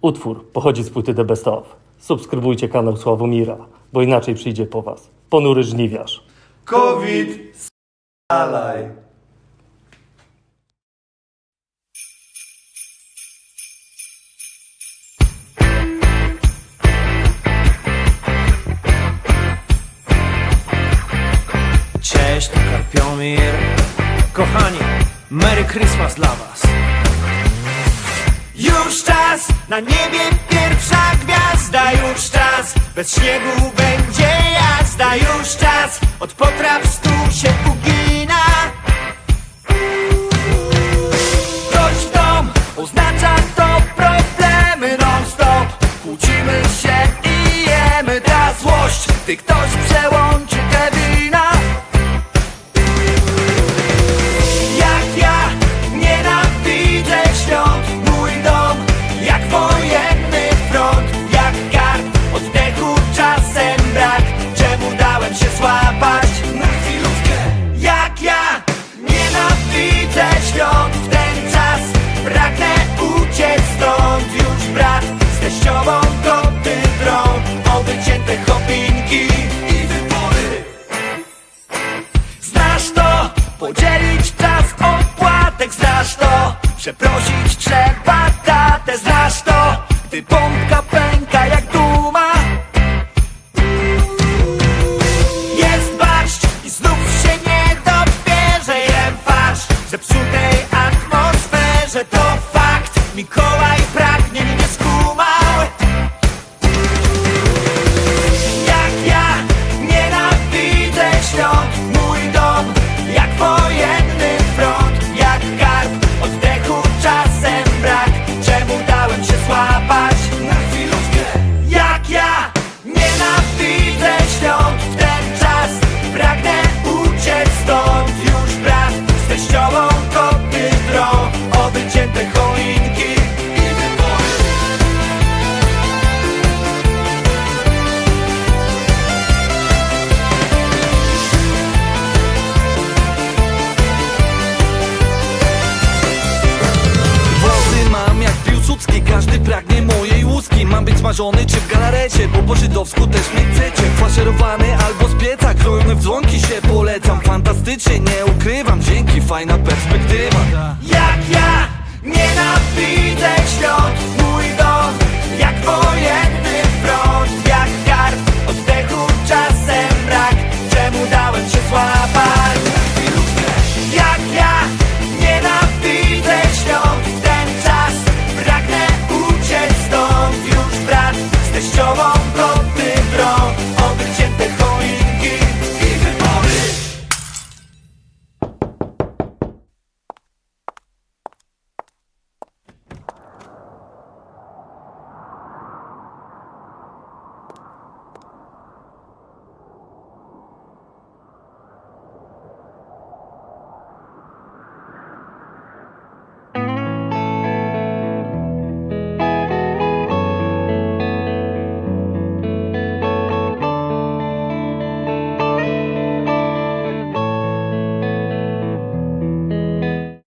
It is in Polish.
Utwór pochodzi z płyty The Best Of. Subskrybujcie kanał Sławomira, bo inaczej przyjdzie po was. Ponury żniwiarz. COVID, salaj. Cześć, tu Karpiomir Kochani, Merry Christmas dla was Już czas, na niebie pierwsza gwiazda Już czas, bez śniegu będzie jazda Już czas, od potraw stół się ugina. Ktoś w dom, oznacza to problemy non-stop. Kłócimy się i jemy ta złość. Gdy ktoś przełączy podzielić czas opłatek Znasz to, przeprosić trzeba tatę Znasz to, gdy pompka pęka jak duma. Jest barszcz i znów się nie dobierze Jem farsz. W zepsutej atmosferze To fakt, Mikołaj pragnie mnie skumał czy w galarecie Bo po żydowsku też nie chcecie. Faszerowany albo z pieca, krojony w dzwonki się polecam. Fantastycznie, nie ukrywam, dzięki, fajna perspektywa. Jak ja nienawidzę świąt